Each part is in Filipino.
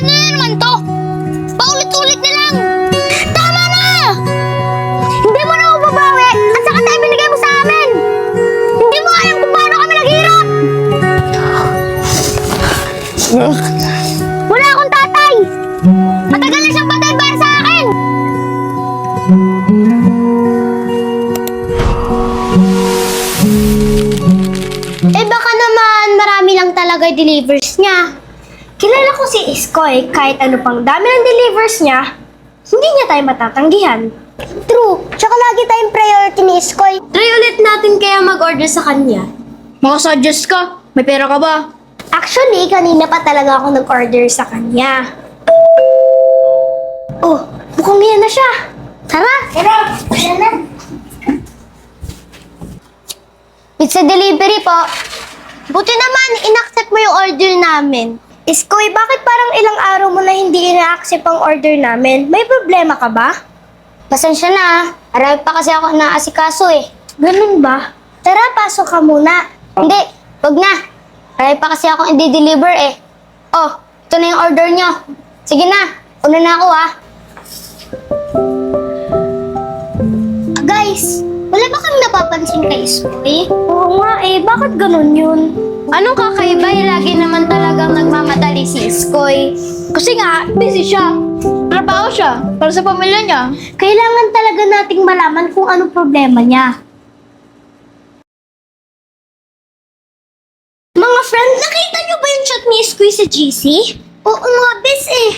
Ano na naman to? Paulit-ulit na lang! Tama na! Hindi mo na mababawi at saka tayo binigay mo sa amin! Hindi mo alam kung paano kami naghirap! Wala akong tatay! Matagal na siyang patay para sa akin! Eh baka naman marami lang talaga delivers niya. Kilala ko si Iskoy, kahit ano pang dami ng delivers niya, hindi niya tayo matatanggihan. True, tsaka lagi tayong priority ni Iskoy. Try ulit natin kaya mag-order sa kanya. Makasuggest ka? May pera ka ba? Actually, kanina pa talaga ako nag-order sa kanya. Oh, mukhang yan na siya. Tara! Tara! Tara na! Pizza delivery po. Buti naman, inaccept mo yung order namin. Iskoy, bakit parang ilang araw mo na hindi ina-accept ang order namin? May problema ka ba? Pasensya na, ah. Arami pa kasi ako naasikaso eh. Ganun ba? Tara, pasok ka muna. Hindi, wag na. Marami pa kasi ako i-deliver eh. Oh, ito na yung order nyo. Sige na, una na ako ah. Guys, wala ba kang napapansin kay Iskoy? Oo nga eh, bakit ganun yun? Anong kakaiba lagi naman talagang nagmamadali si Iskoy? Kasi nga, busy siya. Trabaho siya para sa pamilya niya. Kailangan talaga nating malaman kung ano problema niya. Mga friend, nakita niyo ba yung chat ni Iskoy sa GC? Oo nga, bes eh.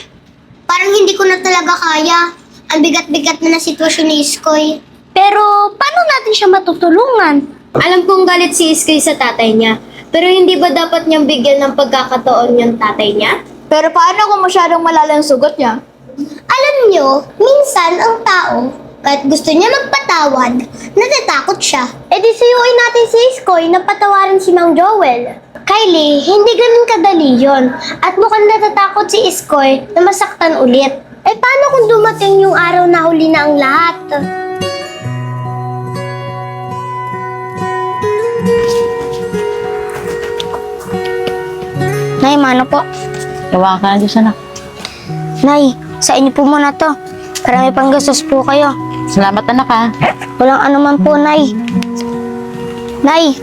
Parang hindi ko na talaga kaya. Ang bigat-bigat na na sitwasyon ni Iskoy. Pero, paano natin siya matutulungan? Alam kong galit si Iskoy sa tatay niya. Pero hindi ba dapat niyang bigyan ng pagkakataon yung tatay niya? Pero paano kung masyadong malala yung sugot niya? Alam niyo, minsan ang tao, kahit gusto niya magpatawad, natatakot siya. E di suyuin natin si Iskoy na patawarin si Mang Joel. Kylie, hindi ganun kadali yon. At mukhang natatakot si Iskoy na masaktan ulit. Eh paano kung dumating yung araw na huli na ang lahat? Nay, mano po? Gawa ka na Diyos anak. Nay, sa inyo po muna to. Para may panggastos po kayo. Salamat anak ha. Walang anuman po, Nay. Nay,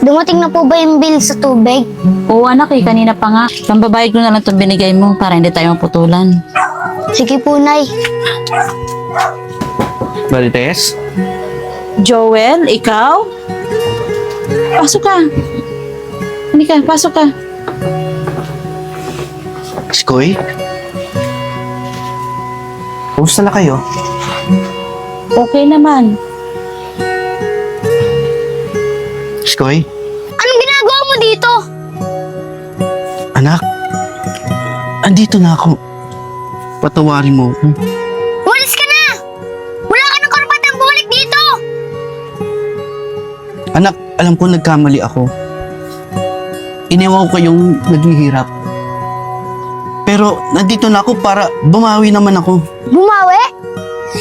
dumating na po ba yung bill sa tubig? Oo anak eh, kanina pa nga. Pambabayad ko na lang itong binigay mo para hindi tayo maputulan. Sige po, Nay. Marites? Joel, ikaw? Pasok ka. Halika, pasok ka. Skoy? Kumusta na kayo? Okay naman. Skoy? Anong ginagawa mo dito? Anak? Andito na ako. Patawarin mo ako. Walis ka na! Wala ka ng karapatang bumalik dito! Anak, alam ko nagkamali ako. Iniwan ko kayong naghihirap. Pero nandito na ako para bumawi naman ako. Bumawi?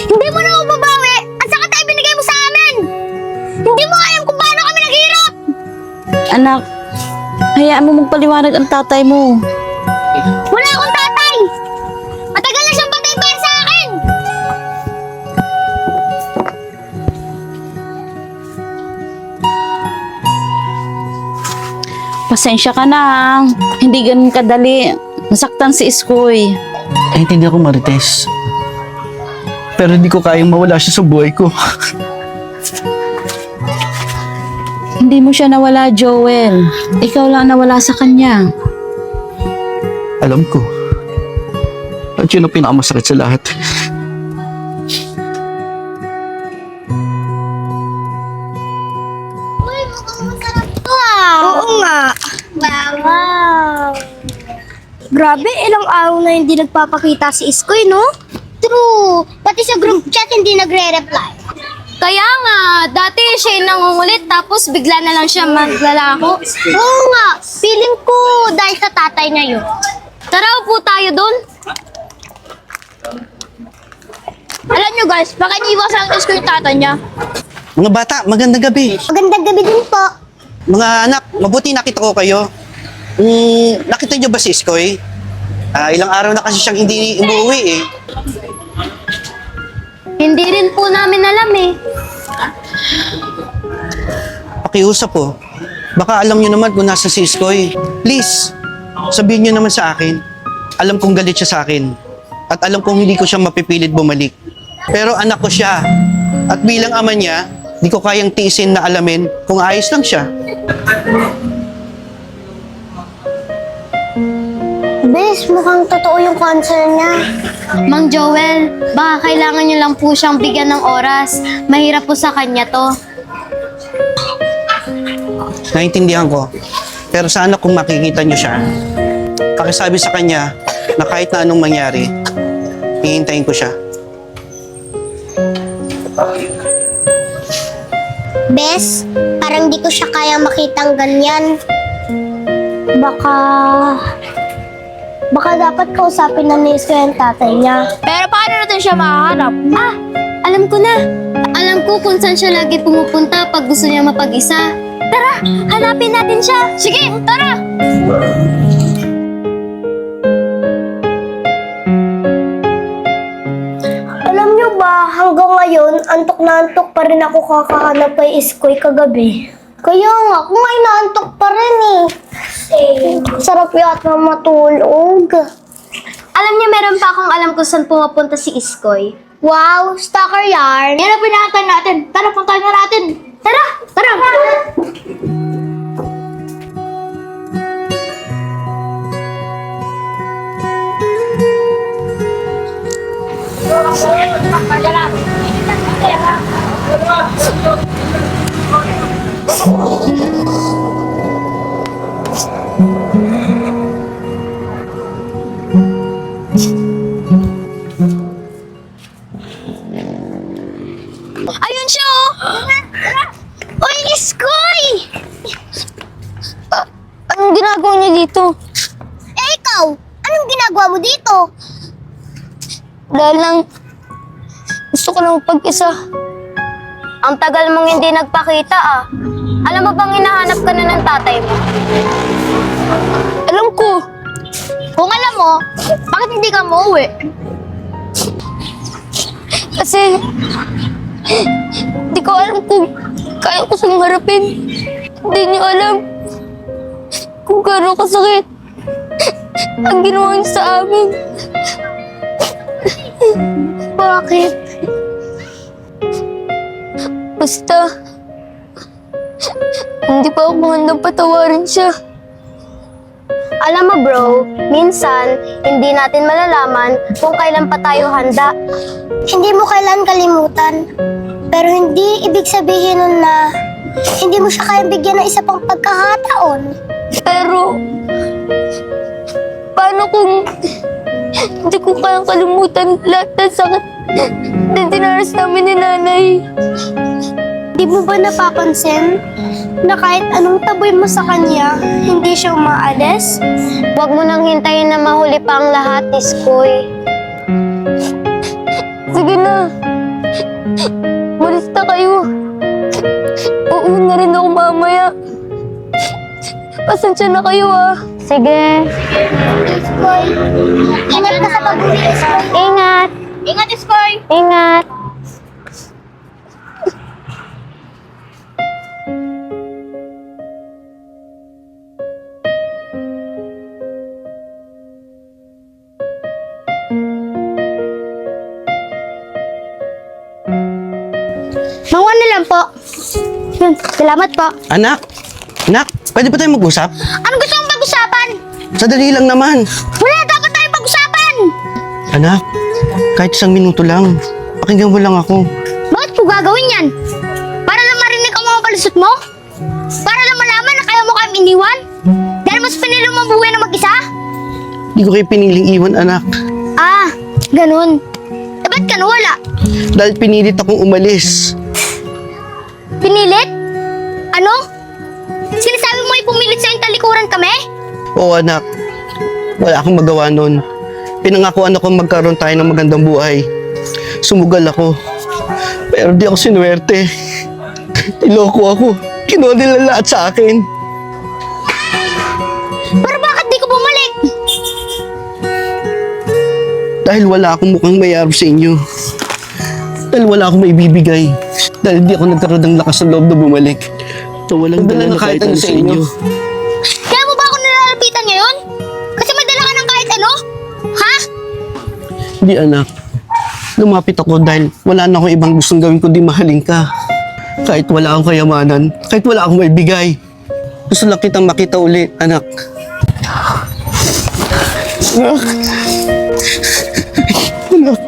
Hindi mo na mababawi at saka tayo binigay mo sa amin! Hindi mo alam kung paano kami naghirap! Anak, hayaan mo magpaliwanag ang tatay mo. Wala akong tatay! Matagal na siyang patay para sa akin! Pasensya ka na ha. Hindi ganun kadali. Nasaktan si Iskoy. Naintindihan ko, Marites. Pero hindi ko kayang mawala siya sa buhay ko. Hindi mo siya nawala, Joel. Ikaw lang nawala sa kanya. alam ko. At yun ang pinakamasakit sa lahat. Uy, mukhang masarap to ah! Oo nga. Wow! Grabe, ilang araw na hindi nagpapakita si Iskoy, no? True! Pati sa group chat hindi nagre-reply. Kaya nga, dati siya yung nangungulit tapos bigla na lang siya maglalako. Oo nga, feeling ko dahil sa tatay niya yun. Tara, upo tayo doon. Alam nyo guys, baka iniwasan ang ko yung tata niya. Mga bata, magandang gabi. Magandang gabi din po. Mga anak, mabuti nakita ko kayo. Mm, nakita niyo ba si Iskoy? Ah, ilang araw na kasi siyang hindi umuwi eh. Hindi rin po namin alam eh. Pakiusap po. Baka alam niyo naman kung nasa si Iskoy. Please, sabihin niyo naman sa akin. Alam kong galit siya sa akin. At alam kong hindi ko siya mapipilit bumalik. Pero anak ko siya. At bilang ama niya, di ko kayang tiisin na alamin kung ayos lang siya. Bes, mukhang totoo yung concern niya. Mang Joel, baka kailangan niyo lang po siyang bigyan ng oras. Mahirap po sa kanya to. Naintindihan ko. Pero sana kung makikita niyo siya, pakisabi sa kanya na kahit na anong mangyari, hihintayin ko siya. Bes, parang di ko siya kaya makitang ganyan. Baka... Baka dapat kausapin na ni Isko yung tatay niya. Pero paano natin siya makahanap? Ah, alam ko na. Alam ko kung saan siya lagi pumupunta pag gusto niya mapag-isa. Tara, hanapin natin siya. Sige, tara! Alam niyo ba, hanggang ngayon, antok na antok pa rin ako kakahanap kay Iskoy kagabi. Kaya nga, kung ay naantok pa rin eh. Eh, sarap yata matulog. Alam niya meron pa akong alam kung saan pumupunta si Iskoy. Wow, stalker yarn. Yan ang pinakatan natin. Tara, puntahan na natin. Tara, tara. Ayun siya oh. Uy, Iskoy! Anong ginagawa niya dito? Eh, ikaw, anong ginagawa mo dito? Dahil lang, gusto ko lang pag-isa. Ang tagal mong hindi nagpakita ah. Alam mo bang hinahanap ka na ng tatay mo? Alam ko. Kung alam mo, bakit hindi ka umuwi? Kasi, hindi ko alam kung kaya ko siyang harapin. Hindi niyo alam kung gano'ng kasakit ang ginawa niyo sa amin. Bakit? Basta, hindi pa ako handang patawarin siya. Alam mo bro, minsan hindi natin malalaman kung kailan pa tayo handa. Hindi mo kailan kalimutan. Pero hindi ibig sabihin nun na hindi mo siya kaya bigyan ng isa pang pagkakataon. Pero, paano kung hindi ko kayang kalimutan lahat ng sakit na dinaras namin ni nanay? Di mo ba napapansin na kahit anong taboy mo sa kanya, hindi siya umaalis? Huwag mo nang hintayin na mahuli pa ang lahat, Iskoy. Sige na. Malis na kayo. Uuwi na rin ako mamaya. Pasensya na kayo ah. Sige. Iskoy, ingat ka sa pag-uwi, Iskoy. Ingat. Ingat, Iskoy. Ingat. Lang po. Yun, salamat po. Anak! Anak! Pwede ba tayo mag-usap? Ano gusto mong pag-usapan? Sadali lang naman. Wala dapat tayo pag-usapan! Anak, kahit isang minuto lang. Pakinggan mo lang ako. Bakit ko gagawin yan? Para lang marinig ang mga palusot mo? Para lang malaman na kaya mo kayong iniwan? Dahil mas pinili mo buhay na mag-isa? Hindi ko kayo piniling iwan, anak. Ah, ganun. Eh, ba't ka nawala? Dahil pinilit akong umalis. Pinilit? Ano? Sinasabi mo ay pumilit sa talikuran kami? Oo, anak. Wala akong magawa nun. Pinangakuan ako magkaroon tayo ng magandang buhay. Sumugal ako. Pero di ako sinuwerte. Niloko ako. Kinuha nila lahat sa akin. Pero bakit di ko bumalik? Dahil wala akong mukhang mayarap sa inyo. Dahil wala akong maibibigay. Dahil hindi ako nagkaroon ng lakas ng loob na bumalik. Na walang dala na kahit ano sa inyo. Kaya mo ba ako nilalapitan ngayon? Kasi madala ka ng kahit ano? Ha? Hindi anak. Lumapit ako dahil wala na akong ibang gustong gawin kundi mahalin ka. Kahit wala akong kayamanan, kahit wala akong maibigay. Gusto lang kitang makita uli, anak. Anak. Anak.